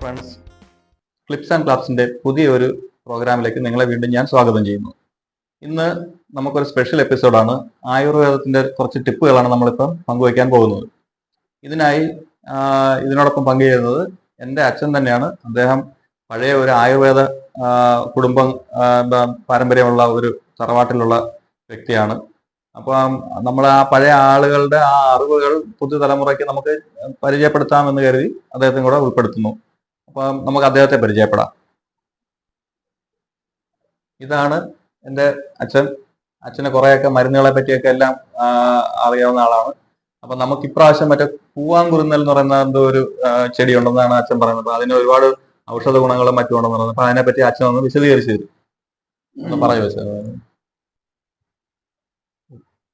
Friends clips and ക്ലാപ്സിന്റെ പുതിയ ഒരു പ്രോഗ്രാമിലേക്ക് നിങ്ങളെ വീണ്ടും ഞാൻ സ്വാഗതം ചെയ്യുന്നു. ഇന്ന് നമുക്കൊരു സ്പെഷ്യൽ എപ്പിസോഡാണ് ആയുർവേദത്തിന്റെ കുറച്ച് ടിപ്പുകളാണ് നമ്മളിപ്പം പങ്കുവയ്ക്കാൻ പോകുന്നത്. ഇതിനായി ഇതിനോടൊപ്പം പങ്കുചേരുന്നത് എന്റെ അച്ഛൻ തന്നെയാണ്. അദ്ദേഹം പഴയ ഒരു ആയുർവേദ കുടുംബം പാരമ്പര്യമുള്ള ഒരു തറവാട്ടിലുള്ള വ്യക്തിയാണ്. അപ്പം നമ്മൾ ആ പഴയ ആളുകളുടെ ആ അറിവുകൾ പുതിയ തലമുറയ്ക്ക് നമുക്ക് പരിചയപ്പെടുത്താമെന്ന് കരുതി അദ്ദേഹത്തിന് കൂടെ ഉൾപ്പെടുത്തുന്നു. അപ്പം നമുക്ക് അദ്ദേഹത്തെ പരിചയപ്പെടാം. ഇതാണ് എന്റെ അച്ഛൻ. അച്ഛന് കുറേയൊക്കെ മരുന്നുകളെ പറ്റിയൊക്കെ എല്ലാം അറിയാവുന്ന ആളാണ്. അപ്പൊ നമുക്ക് ഇപ്രാവശ്യം മറ്റേ പൂവാങ്കുരുന്നൽ എന്ന് പറയുന്ന എന്തോ ഒരു ചെടി ഉണ്ടെന്നാണ് അച്ഛൻ പറയുന്നത്. അപ്പൊ അതിന് ഒരുപാട് ഔഷധ ഗുണങ്ങളും മറ്റും ഉണ്ടെന്ന് പറയുന്നത്. അപ്പൊ അതിനെപ്പറ്റി അച്ഛൻ ഒന്ന് വിശദീകരിച്ചു തരും. ഒന്ന് പറയൂ അച്ഛൻ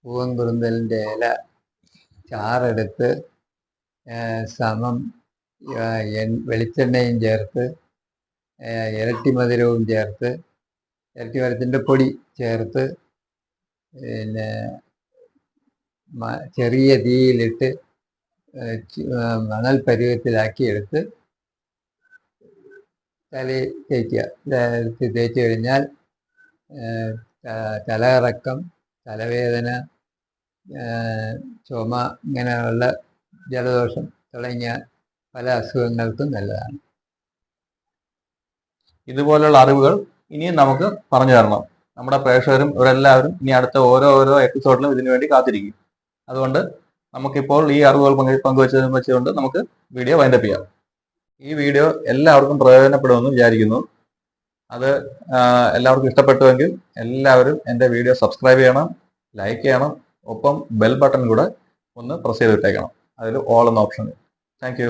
പൂവൻകുറുന്തലിന്റെ ഇല ചാറെടുത്ത് സമം വെളിച്ചെണ്ണയും ചേർത്ത് ഇരട്ടി മധുരവും ചേർത്ത് ഇരട്ടി മരത്തിന്റെ പൊടി ചേർത്ത് പിന്നെ ചെറിയ തീയിലിട്ട് മണൽ പരുവത്തിലാക്കി എടുത്ത് തലയിൽ തേക്കുക തലയിൽ തേച്ച് കഴിഞ്ഞാൽ തലകറക്കം തലവേദന ചുമ ഇങ്ങനെയുള്ള ജലദോഷം തുടങ്ങിയ പല അസുഖങ്ങൾക്കും നല്ലതാണ്. ഇതുപോലുള്ള അറിവുകൾ ഇനിയും നമുക്ക് പറഞ്ഞു തരണം. നമ്മുടെ പ്രേക്ഷകരും ഇവരെല്ലാവരും ഇനി അടുത്ത ഓരോ ഓരോ എപ്പിസോഡിലും ഇതിനു വേണ്ടി കാത്തിരിക്കും. അതുകൊണ്ട് നമുക്കിപ്പോൾ ഈ അറിവുകൾ പങ്കു പങ്കുവച്ചതിനും വെച്ചുകൊണ്ട് നമുക്ക് വീഡിയോ വൈൻഡപ്പ് ചെയ്യാം. ഈ വീഡിയോ എല്ലാവർക്കും പ്രയോജനപ്പെടുമെന്ന് വിചാരിക്കുന്നു. അത് എല്ലാവർക്കും ഇഷ്ടപ്പെട്ടുവെങ്കിൽ എല്ലാവരും എന്റെ വീഡിയോ സബ്സ്ക്രൈബ് ചെയ്യണം ലൈക്ക് ചെയ്യണം ഒപ്പം ബെൽ ബട്ടൺ കൂടെ ഒന്ന് പ്രസ് ചെയ്തിട്ടേക്കണം. അതിൽ ഓൾ എന്ന ഓപ്ഷൻ താങ്ക്